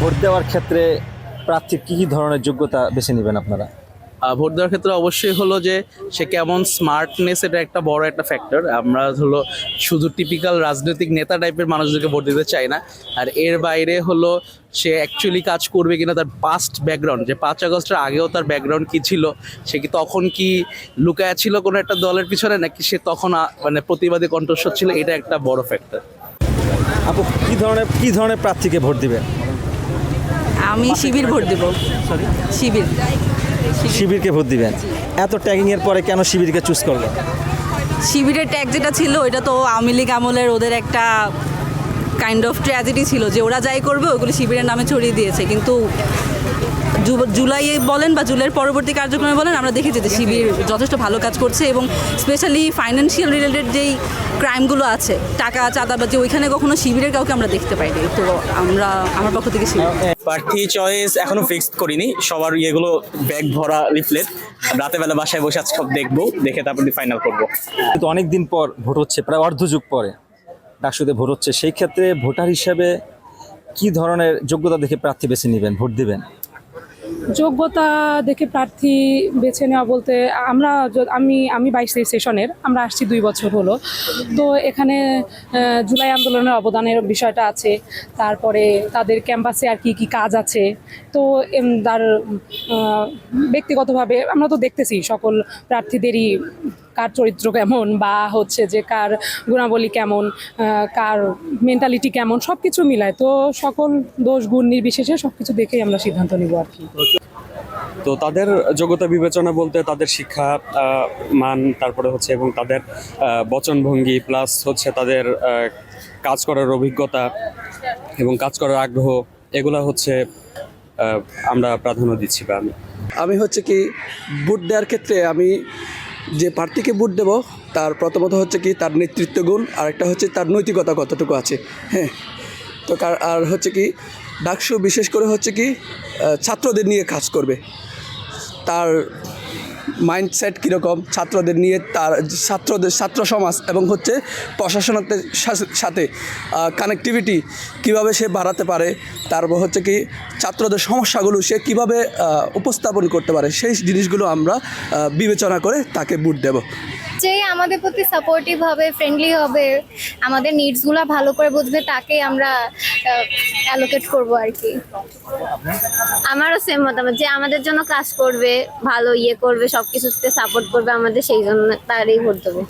Vote দেওয়ার ক্ষেত্রে প্রার্থীর কী কী ধরনের যোগ্যতা বেছে নেবেন আপনারা? ভোট দেওয়ার ক্ষেত্রে অবশ্যই হলো যে সে কেমন স্মার্টনেস এটা একটা বড় একটা ফ্যাক্টর আমরা হলো শুধু টিপিক্যাল রাজনৈতিক নেতা টাইপের মানুষদেরকে ভোট দিতে চাই না। আর এর বাইরে হলো সে অ্যাকচুয়ালি কাজ করবে কিনা তার পাস্ট ব্যাকগ্রাউন্ড যে পাঁচ আগস্টের আগেও তার ব্যাকগ্রাউন্ড কি ছিল সে কি তখন কি লুকায়া ছিল কোনো একটা দলের পিছনে নাকি সে তখন মানে প্রতিবাদী কণ্ঠস্বর ছিল এটা একটা বড় ফ্যাক্টর আপু কী ধরনের কী ধরনের প্রার্থীকে ভোট দিবেন? আমি শিবির ভোট দেব। শিবির। শিবিরকে ভোট দিবেন। এত ট্যাগিংয়ের পরে কেন শিবিরকে চুজ করলেন? শিবিরের ট্যাগ যেটা ছিল ওইটা তো আওয়ামী লীগ আমলের ওদের একটা কাইন্ড অফ ট্র্যাজেডি ছিল যে ওরা যাই করবে ওগুলো শিবিরের নামে ছড়িয়ে দিয়েছে। কিন্তু জুলাই বলেন বা জুলাইয়ের পরবর্তী কার্যক্রমে বলেন আমরা দেখেছি যে শিবির যথেষ্ট ভালো কাজ করছে এবং স্পেশালি ফাইন্যান্সিয়াল রিলেটেড যেই ক্রাইমগুলো আছে টাকা চাঁদাবাজি ওইখানে কখনো শিবিরের কাউকে আমরা দেখতে পাইনি। তো আমরা আমার পক্ষ থেকে শিবির। প্রার্থী চয়েস এখনও ফিক্সড করিনি। সবার ইয়েগুলো ব্যাগ ভরা লিফলেট রাতে বেলা বাসায় বসে আজকে সব দেখব দেখে তারপর ফাইনাল করব। কিন্তু অনেকদিন পর ভোট হচ্ছে প্রায় অর্ধযুগ পরে। ডাকসুতে ভোট হচ্ছে, সেই ক্ষেত্রে ভোটার হিসাবে কি ধরনের যোগ্যতা দেখে প্রার্থী বেছে নেবেন, ভোট দিবেন? যোগ্যতা দেখে প্রার্থী বেছে নেওয়া বলতে আমরা আমি আমি বাইশ সেশনের, আমরা আসছি দুই বছর হলো। তো এখানে জুলাই আন্দোলনের অবদানের বিষয়টা আছে, তারপরে তাদের ক্যাম্পাসে আর কি কি কাজ আছে। তো তার ব্যক্তিগতভাবে আমরা তো দেখতেছি সকল প্রার্থীদেরই কার চরিত্র কেমন বা হচ্ছে যে কার গুণাবলী কেমন কার মেন্টালিটি কেমন সব কিছু মিলায়। তো সকল দোষ গুণ নির্বিশেষে সব কিছু দেখেই আমরা সিদ্ধান্ত নিব আর কি। তো তাদের যোগ্যতা বিবেচনা বলতে তাদের শিক্ষা মান তারপরে হচ্ছে এবং তাদের বচনভঙ্গি প্লাস হচ্ছে তাদের কাজ করার অভিজ্ঞতা এবং কাজ করার আগ্রহ এগুলা হচ্ছে আমরা প্রাধান্য দিচ্ছি বা আমি। আমি হচ্ছে কি বুট দেওয়ার ক্ষেত্রে আমি যে প্রার্থীকে ভোট দেব, তার প্রথমত হচ্ছে কি, তার নেতৃত্ব গুণ আর একটা হচ্ছে তার নৈতিকতা কতটুকু আছে হ্যাঁ। তো আর হচ্ছে কি, ডাকসু বিশেষ করে হচ্ছে কি ছাত্রদের নিয়ে কাজ করবে। তার মাইন্ডসেট কীরকম ছাত্রদের নিয়ে তার ছাত্রদের, ছাত্র সমাজ এবং হচ্ছে প্রশাসনের সাথে কানেক্টিভিটি কীভাবে সে বাড়াতে পারে, তারপর হচ্ছে কি ছাত্রদের সমস্যাগুলো সে কীভাবে উপস্থাপন করতে পারে, সেই জিনিসগুলো আমরা বিবেচনা করে তাকে বুট দেব। যে আমাদের প্রতি সাপোর্টিভ হবে ফ্রেন্ডলি হবে, আমাদের নিডসগুলো ভালো করে বুঝবে, তাকে আমরা অ্যালোকেট করব আর কি। আমারও সেম মতামত, যে আমাদের জন্য কাজ করবে, ভালো ইয়ে করবে সব কিছুতে সাপোর্ট করবে আমাদের, সেই জন্য তারই ভোট দেবো।